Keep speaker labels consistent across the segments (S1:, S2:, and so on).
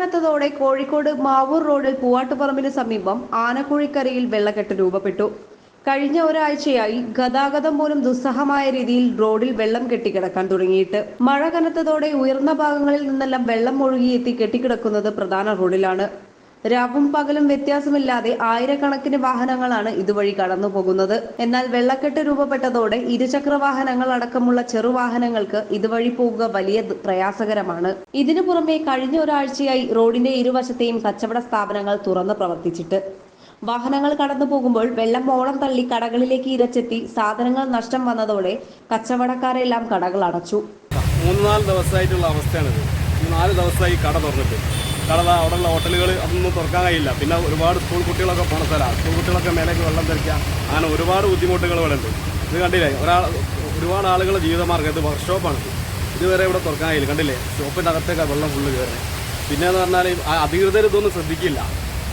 S1: രൂപപ്പെട്ടതോടെ കോഴിക്കോട് മാവൂർ റോഡിൽ പൂവാട്ടുപറമ്പിന് സമീപം ആനക്കുഴിക്കരയിൽ വെള്ളക്കെട്ട് രൂപപ്പെട്ടു. കഴിഞ്ഞ ഒരാഴ്ചയായി ഗതാഗതം പോലും ദുസ്സഹമായ രീതിയിൽ റോഡിൽ വെള്ളം കെട്ടിക്കിടക്കാൻ തുടങ്ങിയിട്ട്. മഴ കനത്തതോടെ ഉയർന്ന ഭാഗങ്ങളിൽ നിന്നെല്ലാം വെള്ളം ഒഴുകിയെത്തി കെട്ടിക്കിടക്കുന്നത് പ്രധാന റോഡിലാണ്. രാവും പകലും വ്യത്യാസമില്ലാതെ ആയിരക്കണക്കിന് വാഹനങ്ങളാണ് ഇതുവഴി കടന്നു പോകുന്നത്. എന്നാൽ വെള്ളക്കെട്ട് രൂപപ്പെട്ടതോടെ ഇരുചക്ര വാഹനങ്ങൾ അടക്കമുള്ള ചെറുവാഹനങ്ങൾക്ക് ഇതുവഴി പോകുക വലിയ പ്രയാസകരമാണ്. ഇതിനു പുറമെ കഴിഞ്ഞ ഒരാഴ്ചയായി റോഡിന്റെ ഇരുവശത്തെയും കച്ചവട സ്ഥാപനങ്ങൾ തുറന്ന് പ്രവർത്തിച്ചിട്ട്. വാഹനങ്ങൾ കടന്നു പോകുമ്പോൾ വെള്ളം ഓളം തള്ളി കടകളിലേക്ക് ഇരച്ചെത്തി സാധനങ്ങൾ നഷ്ടം വന്നതോടെ കച്ചവടക്കാരെല്ലാം കടകൾ അടച്ചു
S2: മൂന്ന് നാല് ദിവസമായിട്ടുള്ള അവസ്ഥയാണിത്. നാല് ദിവസമായി കട തുറന്നിട്ട്. ദാ അവിടെയുള്ള ഹോട്ടലുകൾ അതൊന്നും തുറക്കാൻ കഴിയില്ല. പിന്നെ ഒരുപാട് സ്കൂൾ കുട്ടികളൊക്കെ പോണ സ്ഥലമാണ് സ്കൂൾ കുട്ടികളൊക്കെ മേലേക്ക് വെള്ളം ധരിക്കുക അങ്ങനെ ഒരുപാട് ബുദ്ധിമുട്ടുകൾ ഇവിടെ ഉണ്ട് ഇത് കണ്ടില്ലേ? ഒരാൾ ഒരുപാട് ആളുകളുടെ ജീവിതമാർഗം. ഇത് വർക്ക്ഷോപ്പാണ് ഇതുവരെ ഇവിടെ തുറക്കാൻ കഴിയില്ല. കണ്ടില്ലേ? ഷോപ്പിന്റെ അകത്തേക്ക് വെള്ളം ഫുള്ള് കയറി പിന്നെ എന്ന് പറഞ്ഞാൽ അധികൃതർ ഇതൊന്നും ശ്രദ്ധിക്കില്ല.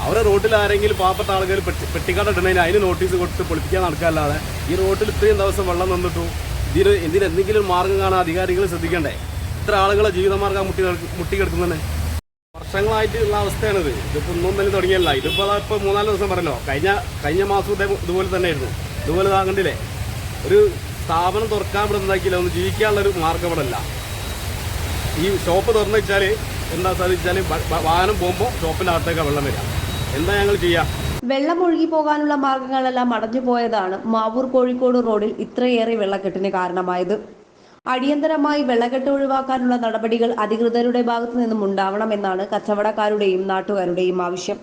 S2: അവരെ റോട്ടിൽ ആരെങ്കിലും പാവപ്പെട്ട ആളുകൾ പെട്ടി പെട്ടിക്കട ഇടണതിന് അതിന് നോട്ടീസ് കൊടുത്ത് പൊളിപ്പിക്കാൻ നടക്കാല്ലാതെ ഈ റോട്ടിൽ ഇത്രയും ദിവസം വെള്ളം നിന്നിട്ടു ഇതിന് ഇതിന് എന്തെങ്കിലും മാർഗം കാണാൻ അധികാരികൾ ശ്രദ്ധിക്കണ്ടേ? ഇത്ര ആളുകളെ ജീവിതമാർഗം മുട്ടി മുട്ടി മുട്ടിക്കിടക്കുന്നുണ്ട് വർഷങ്ങളായിട്ടുള്ള അവസ്ഥയാണിത് ഇതിപ്പോൾ ഒന്നും തന്നെ തുടങ്ങിയല്ല. ഇതിപ്പോൾ ഇപ്പോൾ മൂന്നാൽ ദിവസം പറഞ്ഞല്ലോ. കഴിഞ്ഞ കഴിഞ്ഞ മാസം ഇതേ ഇതുപോലെ തന്നെ ആയിരുന്നു ഇതുപോലെ ഇതാകണ്ടില്ലേ ഒരു സ്ഥാപനം തുറക്കാൻ ഇവിടെ ഉണ്ടാക്കിയില്ല ഒന്ന് ജീവിക്കാനുള്ള ഒരു മാർഗം ഇവിടെ അല്ല. ഈ ഷോപ്പ് തുറന്നു വെച്ചാൽ എന്താ സാധിച്ചാൽ വാഹനം പോകുമ്പോൾ ഷോപ്പിനകത്തേക്ക് വെള്ളം വരിക. എന്താ ഞങ്ങൾ ചെയ്യുക
S1: വെള്ളം ഒഴുകി പോകാനുള്ള മാർഗങ്ങളെല്ലാം അടഞ്ഞു പോയതാണ് മാവൂർ കോഴിക്കോട് റോഡിൽ ഇത്രയേറെ വെള്ളക്കെട്ടിന് കാരണമായത്. അടിയന്തരമായി വെള്ളക്കെട്ട് ഒഴിവാക്കാനുള്ള നടപടികൾ അധികൃതരുടെ ഭാഗത്തു നിന്നും ഉണ്ടാവണമെന്നാണ് കച്ചവടക്കാരുടെയും നാട്ടുകാരുടെയും ആവശ്യം.